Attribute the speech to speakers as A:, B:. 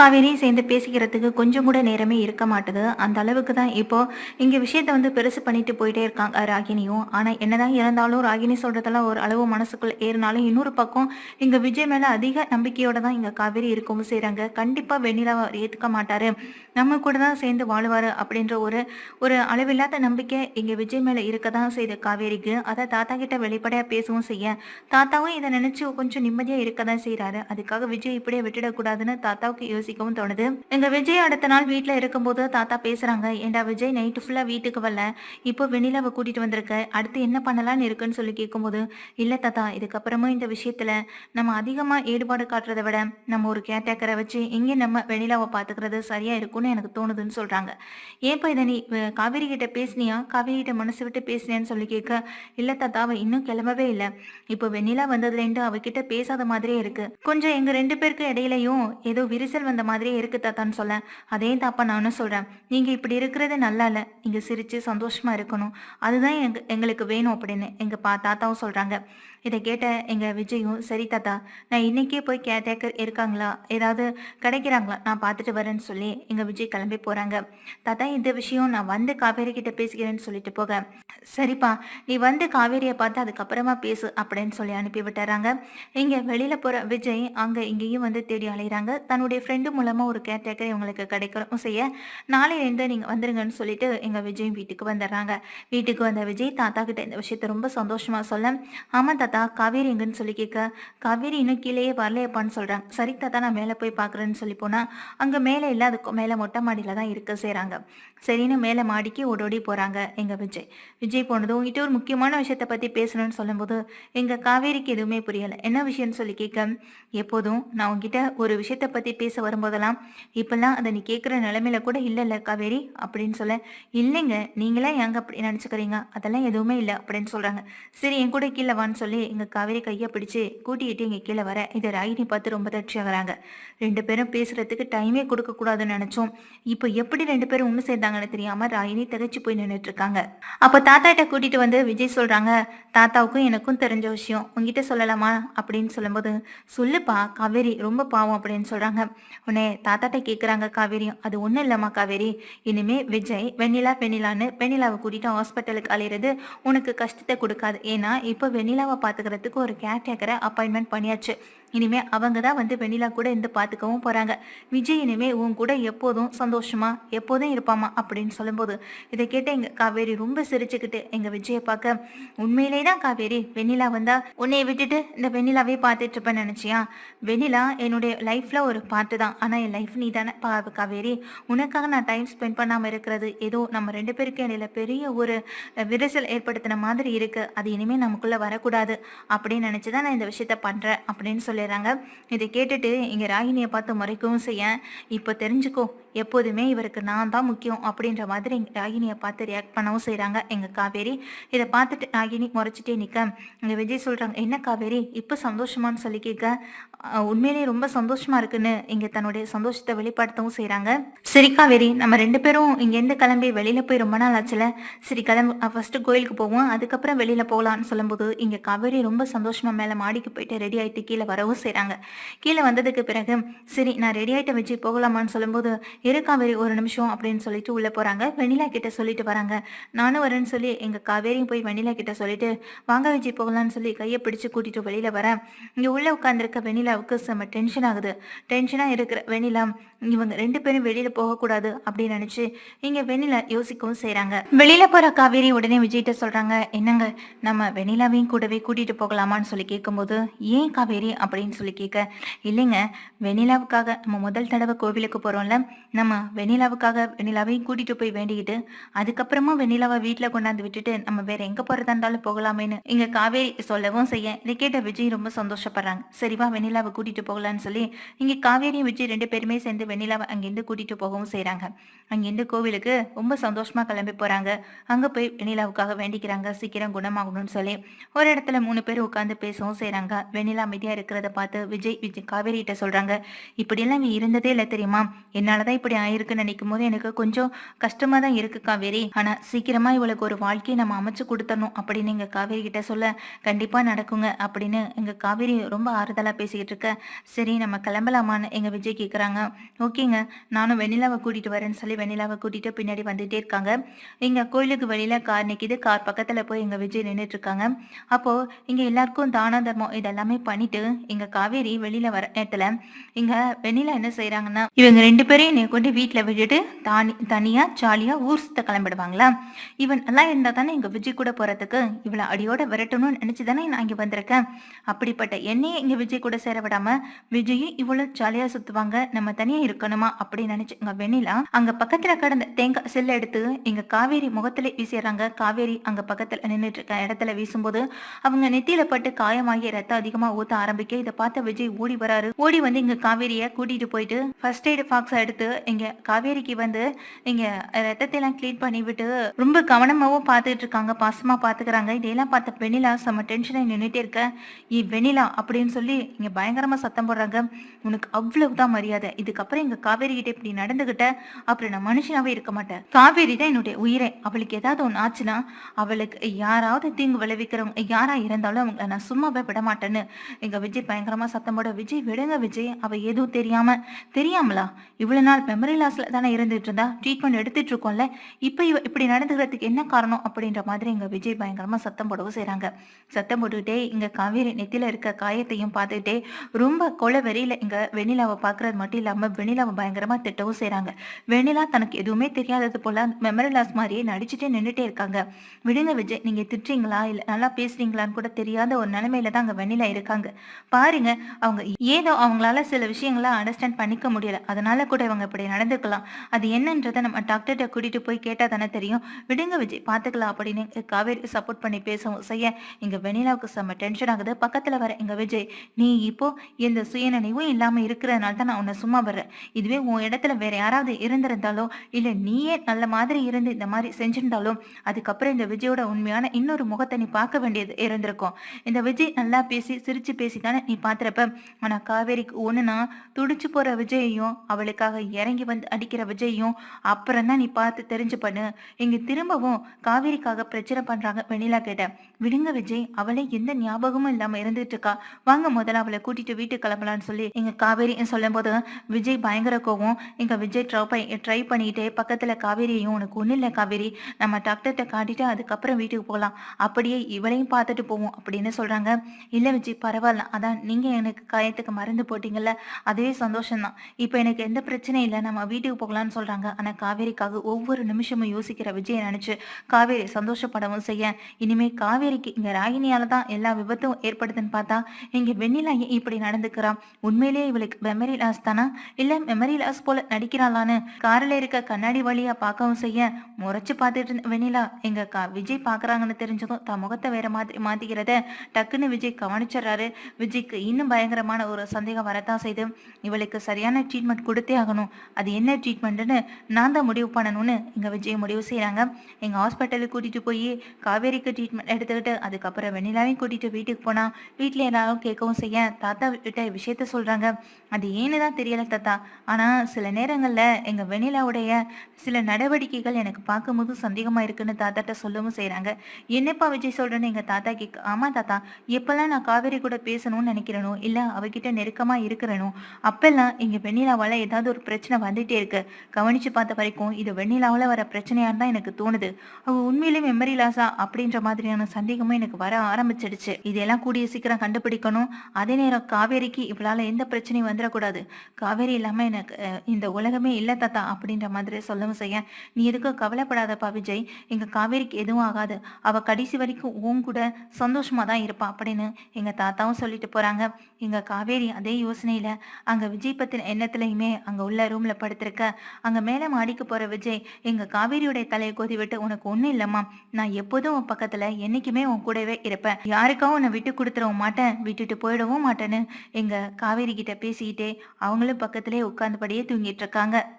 A: காவேரியும் சேர்ந்து பேசிக்கிறதுக்கு கொஞ்சம் கூட நேரமே இருக்க மாட்டுது. அந்த அளவுக்கு தான் இப்போ இங்க விஷயத்த வந்து பெருசு பண்ணிட்டு போயிட்டே இருக்காங்க ராகினியும் ஆனா என்னதான் இருந்தாலும் ராகினி சொல்றதெல்லாம் ஒரு அளவு மனசுக்குள்ள ஏறினாலும் இன்னொரு பக்கம் இங்க விஜய் மேல அதிக நம்பிக்கையோட தான் இங்க காவேரி இருக்கவும் செய்கிறாங்க கண்டிப்பா வெண்ணிலாவை ஏத்துக்க மாட்டாரு. நம்ம கூட தான் சேர்ந்து வாழுவாரு அப்படின்ற ஒரு ஒரு அளவில்லாத நம்பிக்கை இங்க விஜய் மேல இருக்க தான் செய்த காவேரிக்கு. அதை தாத்தா கிட்ட வெளிப்படையா பேசவும் செய்ய. தாத்தாவும் இதை நினைச்சு கொஞ்சம் நிம்மதியா இருக்க தான் செய்யறாரு அதுக்காக விஜய் இப்படியே விட்டுடக்கூடாதுன்னு தாத்தாவுக்கு யோசிக்கவும் தோணுது. எங்க விஜய் அடுத்த நாள் வீட்டுல இருக்கும்போது தாத்தா பேசுறாங்க ஏண்டா விஜய் நைட்டு ஃபுல்லா வீட்டுக்கு வரல? இப்போ வெண்ணிலாவை கூட்டிட்டு வந்திருக்க. அடுத்து என்ன பண்ணலாம்னு இருக்குன்னு சொல்லி கேட்கும்போது இல்ல தாத்தா இதுக்கப்புறமும் இந்த விஷயத்துல நம்ம அதிகமா ஈடுபாடு காட்டுறதை விட நம்ம ஒரு கேட்டேக்கரை வச்சு இங்கே நம்ம வெண்ணிலாவை பாத்துக்கிறது சரியா இருக்கும்னு எனக்கு தோணுதுன்னு சொல்றாங்க. ஏப்பா இதை நீ காவேரி கிட்ட பேசுனியா? காவேரி கிட்ட மனசு விட்டு பேசுனியான்னு சொல்லி கேட்க இல்ல தாத்தா அவ இன்னும் கிளம்பவே இல்லை. இப்போ வெண்ணிலா வந்ததுலேருந்து அவகிட்ட பேசாத மாதிரியே இருக்கு. கொஞ்சம் எங்க ரெண்டு பேருக்கு இடையிலையும் ஏதோ விரிசல் அந்த மாதிரியே இருக்கு தாத்தான்னு சொல்ல அதே தாப்பா நானும் சொல்கிறேன் நீங்கள் இப்படி இருக்கிறது நல்லா இல்லை நீங்கள் சிரித்து சந்தோஷமாக இருக்கணும். அதுதான் எங்க எங்களுக்கு வேணும் அப்படின்னு எங்கள் பா தாத்தாவும் சொல்கிறாங்க இதை கேட்ட எங்க விஜயும் சரி தாத்தா நான் இன்னைக்கே போய் கேட்டேக்கர் இருக்காங்களா? ஏதாவது கிடைக்கிறாங்களா? நான் பார்த்துட்டு வரேன்னு சொல்லி எங்க விஜய் கிளம்பி போறாங்க. தாத்தா இந்த விஷயம் நான் வந்து காவேரி கிட்ட பேசுகிறேன்னு சொல்லிட்டு போக. சரிப்பா நீ வந்து காவேரியை பார்த்து அதுக்கப்புறமா பேசு அப்படின்னு சொல்லி அனுப்பி விட்டுறாங்க. இங்க வெளியில போற விஜய் அங்க இங்கேயும் வந்து தேடி அலைகிறாங்க தன்னுடைய ஃப்ரெண்டு மூலமா ஒரு கேர்டேக்கர் இவங்களுக்கு கிடைக்கிறோம் செய்ய நாளையிலேருந்து நீங்க வந்துருங்கன்னு சொல்லிட்டு எங்க விஜய் வீட்டுக்கு வந்துடுறாங்க. வீட்டுக்கு வந்த விஜய் தாத்தா கிட்ட இந்த விஷயத்த ரொம்ப சந்தோஷமா சொல்ல ஆமா தாத்தா காவேரி எங்கன்னு சொல்லி கேட்க காவேரி இன்னும் கீழேயே வரலையப்பான்னு சொல்றாங்க. சரி தாத்தா நான் மேலே போய் பார்க்குறேன்னு சொல்லி போனா அங்க மேலே இல்லை அதுக்கு மேலே மொட்டை மாடியில தான் இருக்க செய்றாங்க. சரின்னு மேலே மாடிக்கு ஓடோடி போறாங்க எங்க விஜய். விஜய் போனதும் உங்ககிட்ட ஒரு முக்கியமான விஷயத்தை பத்தி பேசணும்னு சொல்லும்போது எங்க காவேரிக்கு எதுவுமே புரியல. என்ன விஷயம்னு சொல்லி கேட்க எப்போதும் நான் உங்ககிட்ட ஒரு விஷயத்தை பத்தி பேச வரும்போதெல்லாம் இப்பெல்லாம் அதை நீ கேட்குற நிலைமையில கூட இல்லைல்ல காவேரி அப்படின்னு சொல்ல இல்லைங்க நீங்களே எங்க அப்படி நினச்சிக்கிறீங்க? அதெல்லாம் எதுவுமே இல்லை அப்படின்னு சொல்றாங்க. சரி என் கூட கீழே வான்னு சொல்லி எங்க காவேரி கையை பிடிச்சு கூட்டிட்டு இங்க கீழே வர. இதை ராகினி பார்த்து ரொம்ப தட்சி ஆகிறாங்க. ரெண்டு பேரும் பேசுறதுக்கு டைமே கொடுக்க கூடாதுன்னு நினைச்சோம். இப்போ எப்படி ரெண்டு பேரும் ஒன்று சேர்ந்தாங்கன்னு தெரியாம ராகினி திகைச்சு போய் நின்றுட்டு இருக்காங்க. அப்போ தாத்தாட்ட கூட்டிட்டு வந்து விஜய் சொல்றாங்க தாத்தாவுக்கும் எனக்கும் தெரிஞ்ச விஷயம். உங்ககிட்ட சொல்லலாமா? அப்படின்னு சொல்லும்போது சொல்லுப்பா காவேரி ரொம்ப பாவம் அப்படின்னு சொல்றாங்க. உடனே தாத்தாட்ட கேட்குறாங்க காவேரியும் அது ஒன்றும் இல்லைம்மா காவேரி. இனிமே விஜய் வெண்ணிலா வெண்ணிலான்னு வெண்ணிலாவை கூட்டிட்டு ஹாஸ்பிட்டலுக்கு அலையிறது உனக்கு கஷ்டத்தை கொடுக்காது. ஏன்னா இப்போ வெண்ணிலாவை பார்த்து பார்த்துக்கிறதுக்கு ஒரு கேர்டேக்கரை அப்பாயின்மெண்ட் பண்ணியாச்சு. இனிமே அவங்க தான் வந்து வெண்ணிலா கூட இருந்து பார்த்துக்கவும் போறாங்க. விஜய் இனிமே உன் கூட எப்போதும் சந்தோஷமா எப்போதும் இருப்பாமா அப்படின்னு சொல்லும்போது இதை கேட்டு எங்க காவேரி ரொம்ப சிரிச்சுக்கிட்டு எங்க விஜயை பார்க்க உண்மையிலே தான் காவேரி வெண்ணிலா வந்தா உன்னைய விட்டுட்டு இந்த வெண்ணிலாவே பார்த்துட்டு இருப்பேன்னு நினைச்சியா? வெண்ணிலா என்னுடைய லைஃப்ல ஒரு பார்ட்டு தான். ஆனா என் லைஃப் நீ தானே பா காவேரி. உனக்காக நான் டைம் ஸ்பெண்ட் பண்ணாம இருக்கிறது ஏதோ நம்ம ரெண்டு பேருக்கு இடையில பெரிய ஒரு விரிசல் ஏற்படுத்தின மாதிரி இருக்கு. அது இனிமே நமக்குள்ள வரக்கூடாது. அப்படின்னு நினைச்சுதான் நான் இந்த விஷயத்த பண்றேன் அப்படின்னு சொல்லி சொல்லிடுறாங்க இதை கேட்டுட்டு இங்கே ராகினியை பார்த்து முறைக்கவும் செய்ய இப்போ தெரிஞ்சுக்கோ எப்போதுமே இவருக்கு நான் தான் முக்கியம் அப்படின்ற மாதிரி ராகினியை பார்த்து ரியாக்ட் பண்ணவும் செய்கிறாங்க எங்கள் காவேரி இதை பார்த்துட்டு ராகினி முறைச்சிட்டே நிற்க இங்கே விஜய் சொல்கிறாங்க என்ன காவேரி இப்போ சந்தோஷமான்னு சொல்லி கேட்க உண்மையிலேயே ரொம்ப சந்தோஷமா இருக்குன்னு இங்க தன்னுடைய சந்தோஷத்தை வெளிப்படுத்தவும் செய்யறாங்க சரி காவேரி நம்ம ரெண்டு பேரும் இங்கேருந்து கிளம்பி வெளியில போய் ரொம்ப நாள் ஆச்சுல. சரி கிளம்பு ஃபர்ஸ்ட் கோயிலுக்கு போவோம். அதுக்கப்புறம் வெளியில போகலான்னு சொல்லும்போது இங்க காவேரி ரொம்ப சந்தோஷமா மேல மாடிக்கு போயிட்டு ரெடி ஆயிட்டு கீழே வரவும் செய்யறாங்க கீழே வந்ததுக்கு பிறகு சரி நான் ரெடி ஆயிட்ட வச்சு போகலாமான்னு சொல்லும்போது இரு காவேரி ஒரு நிமிஷம் அப்படின்னு சொல்லிட்டு உள்ள போறாங்க. வெண்ணிலா கிட்ட சொல்லிட்டு வராங்க. நானும் வரேன்னு சொல்லி எங்க காவேரியும் போய் வெண்ணிலா கிட்ட சொல்லிட்டு வாங்க விஜய் போகலான்னு சொல்லி கையை பிடிச்சு கூட்டிட்டு வெளியில வரேன் இங்க உள்ள உட்காந்துருக்க வெண்ணிலாவுக்கு செம்ம டென்ஷன் ஆகுது. டென்ஷனா இருக்கிற வெண்ணிலா இவங்க ரெண்டு பேரும் வெளியில போகக்கூடாது அப்படின்னு நினைச்சு இங்க வெண்ணிலா யோசிக்கவும் செய்றாங்க. வெளியில போற காவேரி உடனே விஜய்கிட்ட சொல்றாங்க என்னங்க நம்ம வெண்ணிலாவையும் கூடவே கூட்டிட்டு போகலாமான்னு சொல்லி கேட்கும்போது ஏன் காவேரி? அப்படின்னு சொல்லி கேட்க இல்லைங்க வெண்ணிலாவுக்காக நம்ம முதல் தடவை கோவிலுக்கு போறோம்ல நம்ம வெண்ணிலாவுக்காக வெண்ணிலாவையும் கூட்டிட்டு போய் வேண்டிக்கிட்டு அதுக்கப்புறமா வெண்ணிலாவை வீட்டுல கொண்டாந்து விட்டுட்டு நம்ம வேற எங்க போறதா இருந்தாலும் போகலாமேன்னு இங்க காவேரி சொல்லவும் செய்ய இதை கேட்ட விஜய் ரொம்ப சந்தோஷப்படுறாங்க. சரிவா வெண்ணிலாவை கூட்டிட்டு போகலான்னு சொல்லி இங்க காவேரியும் விஜய் ரெண்டு பேருமே சேர்ந்து வெண்ணிலாவை அங்கிருந்து கூட்டிட்டு போகவும் செய்யறாங்க அங்கிருந்து கோவிலுக்கு ரொம்ப சந்தோஷமா கிளம்பி போறாங்க. அங்க போய் வெண்ணிலாவுக்காக வேண்டிக்கிறாங்க. சீக்கிரம் குணமாகணும்னு சொல்லி ஒரு இடத்துல மூணு பேர் உட்காந்து பேசவும் செய்யறாங்க வெண்ணிலா அமைதியா இருக்கிறத பார்த்து விஜய் விஜய் காவேரி கிட்ட சொல்றாங்க இப்படியெல்லாம் நீ இருந்ததே இல்லை தெரியுமா? என்னாலதான் இப்படி ஆயிருக்குன்னு நினைக்கும் போது எனக்கு கொஞ்சம் கஷ்டமா தான் இருக்கு காவேரி. ஆனா சீக்கிரமா இவளுக்கு ஒரு வாழ்க்கையை நம்ம அமைச்சு கொடுத்தரணும் அப்படின்னு எங்க காவேரி கிட்ட சொல்ல கண்டிப்பா நடக்குங்க அப்படின்னு எங்க காவேரி ரொம்ப ஆறுதலா பேசுகிறாங்க இருக்க சரி நம்ம கிளம்பலாமான்னு எங்கள் விஜய் கேட்குறாங்க ஓகேங்க நானும் வெண்ணிலாவை கூட்டிகிட்டு வரேன்னு சொல்லி வெண்ணிலாவை கூட்டிகிட்டு பின்னாடி வந்துகிட்டே இருக்காங்க. இங்கே கோயிலுக்கு வெளியில் கார் நிற்கிது கார் பக்கத்தில் போய் எங்கள் விஜய் நின்றுட்டு இருக்காங்க அப்போது இங்கே எல்லாருக்கும் தான தர்மம் இதெல்லாமே பண்ணிட்டு இங்கே காவேரி வெளியில் வர நேரத்தில் இங்கே வெண்ணிலா என்ன செய்கிறாங்கன்னா இவங்க ரெண்டு பேரையும் என்னை கொண்டு வீட்டில் விட்டுட்டு தானி தனியாக ஜாலியாக ஊர் சுத்த கிளம்பிடுவாங்களா? இவன் எல்லாம் இருந்தால் தானே எங்கள் விஜய் கூட போகிறதுக்கு இவளை அடியோட விரட்டணும்னு நினச்சி தானே நான் இங்கே வந்திருக்கேன். அப்படிப்பட்ட என்னையே இங்கே விஜய் கூட சேர விடாம விஜய் இவ்வளவு ஜாலியா சுத்துவாங்க நம்ம தனியா இருக்கணுமா? அப்படின்னு நினச்சி வெண்ணிலா அங்க பக்கத்துல கடந்த தேங்காய் செல்ல எடுத்து இங்க காவேரி முகத்துல வீசிடுறாங்க. காவேரி அங்க பக்கத்துல நின்றுட்டு இருக்க இடத்துல வீசும்போது அவங்க நெத்தியில பட்டு காயமாகி ரத்தம் அதிகமா ஊத்த ஆரம்பிக்க இதை பார்த்த விஜய் ஓடி வராரு. ஓடி வந்து இங்க காவேரிய கூட்டிட்டு போயிட்டு ஃபர்ஸ்ட் எய்டு பாக்ஸ் எடுத்து இங்க காவேரிக்கு வந்து இங்க ரத்தத்தை எல்லாம் கிளீன் பண்ணி விட்டு ரொம்ப கவனமாவும் பார்த்துட்டு இருக்காங்க. பாசமா பாத்துக்கிறாங்க இதையெல்லாம் பார்த்த வெண்ணிலா செம்ம டென்ஷனை நின்றுட்டே இருக்க. இ வெண்ணிலா அப்படின்னு சொல்லி இங்க பயங்கரமாக சத்தம் போடுறாங்க. உனக்கு அவ்வளவுதான் மரியாதை. இதுக்கப்புறம் எங்கள் காவேரி கிட்ட இப்படி நடந்துகிட்ட அப்புறம் நான் மனுஷனாவே இருக்க மாட்டேன். காவேரி தான் என்னுடைய உயிரே. அவளுக்கு ஏதாவது ஒன்று ஆச்சுன்னா அவளுக்கு யாராவது தீங்கு விளைவிக்கிறவங்க யாரா இருந்தாலும் அவங்க நான் சும்மாவே விட மாட்டேன்னு எங்க விஜய் பயங்கரமா சத்தம் போட விஜய் விடுங்க விஜய். அவ எதுவும் தெரியாம தெரியாமலா? இவ்வளவு நாள் மெமரி லாஸ்ல தானே இருந்துட்டு இருந்தா? ட்ரீட்மெண்ட் எடுத்துட்டு இருக்கோம்ல. இப்போ இவ இப்படி நடந்துக்கிறதுக்கு என்ன காரணம்? அப்படின்ற மாதிரி எங்க விஜய் பயங்கரமா சத்தம் போடவும் செய்கிறாங்க சத்தம் போட்டுக்கிட்டே இங்க காவேரி நெத்தியில இருக்க காயத்தையும் பார்த்துக்கிட்டே ரொம்ப கொலை வெறியில இங்க வெண்ணிலாவை பாக்குறது மட்டும் இல்லாம வெண்ணிலாவை பயங்கரமா திட்டவும் செய்யறாங்க வெண்ணிலா தனக்கு எதுவுமே தெரியாதது போல மெமரி லாஸ் மாதிரியே நடிச்சுட்டே நின்றுட்டே இருக்காங்க. விடுங்க விஜய் நீங்க திட்டுறீங்களா? இல்ல நல்லா பேசுறீங்களான்னு கூட தெரியாத ஒரு நிலைமையில தான் அங்க வெண்ணிலா இருக்காங்க. பாருங்க அவங்க ஏதோ அவங்களால சில விஷயங்களை அண்டர்ஸ்டாண்ட் பண்ணிக்க முடியல. அதனால கூட இவங்க இப்படி நடந்துக்கலாம். அது என்னன்றதை நம்ம டாக்டர்கிட்ட கூட்டிட்டு போய் கேட்டா தானே தெரியும். விடுங்க விஜய் பாத்துக்கலாம் அப்படின்னு காவேரி சப்போர்ட் பண்ணி பேசவும் செய்ய இங்க வெண்ணிலாவுக்கு செம்ம டென்ஷன் ஆகுது. பக்கத்துல வர இங்க விஜய் நீ இப்போ எந்த சுயநினைவும் இல்லாம இருக்கிறதுனால தான் நான் உன்னை சும்மா வர்றேன். இதுவே உன் இடத்துல வேற யாராவது இருந்திருந்தாலோ இல்ல நீயே நல்ல மாதிரி இருந்து இந்த மாதிரி செஞ்சிருந்தாலும் அதுக்கப்புறம் இந்த விஜயோட உண்மையான இன்னொரு முகத்தை நீ பார்க்க வேண்டியது இருந்திருக்கும். இந்த விஜய் நல்லா பேசி சிரிச்சு பேசி தானே நீ பாத்துறப்ப ஆனா காவேரிக்கு ஒண்ணுனா துடிச்சு போற விஜயையும் அவளுக்காக இறங்கி வந்து அடிக்கிற விஜயையும் அப்புறம் தான் நீ பார்த்து தெரிஞ்சு பண்ணு இங்க திரும்பவும் காவேரிக்காக பிரச்சனை பண்றாங்க வெண்ணிலா கேட்ட. விடுங்க விஜய் அவளே எந்த ஞாபகமும் இல்லாம இருந்துட்டு இருக்கா. வாங்க முதல்ல அவளை கூட்டிட்டு வீட்டுக்கு கிளம்பலான்னு சொல்லி இங்க காவேரி சொல்லும் போது விஜய் பயங்கர கோவம். இங்க விஜய் ட்ரை ட்ரை பண்ணிட்டே பக்கத்துல காவேரியையும் உனக்கு ஒன்றும் இல்லை காவேரி. நம்ம டாக்டர்கிட்ட காட்டிட்டு அதுக்கப்புறம் வீட்டுக்கு போகலாம் அப்படியே இவளையும் பார்த்துட்டு போவோம் அப்படின்னு சொல்றாங்க. இல்லை விஜய் பரவாயில்ல. அதான் நீங்க எனக்கு காயத்துக்கு மருந்து போட்டீங்கல்ல. அதுவே சந்தோஷம்தான். இப்போ எனக்கு எந்த பிரச்சனையும் இல்லை. நம்ம வீட்டுக்கு போகலான்னு சொல்றாங்க. ஆனா காவேரிக்காக ஒவ்வொரு நிமிஷமும் யோசிக்கிற விஜயை நினைச்சு காவேரி சந்தோஷப்படவும் செய்ய இனிமே காவேரிக்கு இங்க ராகினியால தான் எல்லா விபத்தும் ஏற்படுதுன்னு பார்த்தா இங்க வெண்ணிலா இப்படி நடந்துக்கிறான். உண்மையிலேயே இவளுக்கு மெமரி லாஸ் தானா? இல்ல மெமரி லாஸ் போல நடிக்கிறாளான்னு? காரில் இருக்க கண்ணாடி வழியா பார்க்கவும் செய்ய முறைச்சு பார்த்துட்டு இருந்த வெண்ணிலா எங்க கா விஜய் பாக்குறாங்கன்னு தெரிஞ்சதும் தன் முகத்தை வேற மாதிரி மாத்திக்கிறத டக்குன்னு விஜய் கவனிச்சிடுறாரு. விஜய்க்கு இன்னும் பயங்கரமான ஒரு சந்தேகம் வரத்தான் செய்து இவளுக்கு சரியான ட்ரீட்மெண்ட் கொடுத்தே ஆகணும். அது என்ன ட்ரீட்மெண்ட்னு நான் தான் முடிவு பண்ணணும்னு எங்க விஜய் முடிவு செய்யறாங்க எங்க ஹாஸ்பிட்டலுக்கு கூட்டிட்டு போய் காவேரிக்கு ட்ரீட்மெண்ட் எடுத்துக்கிட்டு அதுக்கப்புறம் வெண்ணிலாவையும் கூட்டிட்டு வீட்டுக்கு போனா வீட்டில் எல்லாரும் கேட்கவும் செய்ய தாத்தா தாத்தா கிட்ட விஷயத்த சொல்றாங்க. அது ஏன்னு தான் தெரியல தாத்தா. ஆனா சில நேரங்கள்ல எங்க வெண்ணிலாவுடைய சில நடவடிக்கைகள் எனக்கு பார்க்கும்போது சந்தேகமா இருக்குன்னு தாத்தாட்ட சொல்லவும் செய்கிறாங்க என்னப்பா விஜய் சொல்றேன்னு எங்க தாத்தா கேட்க ஆமா தாத்தா. எப்பெல்லாம் நான் காவேரி கூட பேசணும்னு நினைக்கிறேனோ இல்ல அவகிட்ட நெருக்கமா இருக்கிறேனோ அப்பெல்லாம் எங்க வெண்ணிலாவால ஏதாவது ஒரு பிரச்சனை வந்துட்டே இருக்கு. கவனிச்சு பார்த்த வரைக்கும் இது வெண்ணிலாவில் வர பிரச்சனையா தான் எனக்கு தோணுது. அவ உண்மையிலே மெமரி லாஸா அப்படின்ற மாதிரியான சந்தேகமும் எனக்கு வர ஆரம்பிச்சிடுச்சு. இதெல்லாம் கூடிய சீக்கிரம் கண்டுபிடிக்கணும். அதே நேரம் காவேரிக்கு இவளால எந்த பிரச்சனையும் வந்துடக்கூடாது காவேரி இல்லாம எனக்கு இந்த உலகமே இல்ல தாத்தா அப்படின்ற மாதிரி சொல்லவும் செய்ய. நீ எதுக்கும் கவலைப்படாதப்பா விஜய். எங்க காவேரிக்கு எதுவும் ஆகாது. அவ கடைசி வரைக்கும் உன் கூட சந்தோஷமா தான் இருப்பா அப்படின்னு எங்க தாத்தாவும் சொல்லிட்டு போறாங்க. எங்க காவேரி அதே யோசனையில அங்க விஜய் பத்தின எண்ணத்துலயுமே அங்க உள்ள ரூம்ல படுத்திருக்க. அங்க மேல மாடிக்கு போற விஜய் எங்க காவேரியுடைய தலையை கொதி விட்டு உனக்கு ஒன்றும் இல்லம்மா. நான் எப்போதும் உன் பக்கத்துல என்னைக்குமே உன் கூடவே இருப்பேன். யாருக்காவும் உன்னை விட்டு கொடுத்துடவும் மாட்டேன். விட்டுட்டு போயிடவும் மாட்டேன்னு எங்க காவேரி கிட்ட பேசிக்கிட்டே அவங்களும் பக்கத்திலே உட்கார்ந்தபடியே தூங்கிட்டு இருக்காங்க.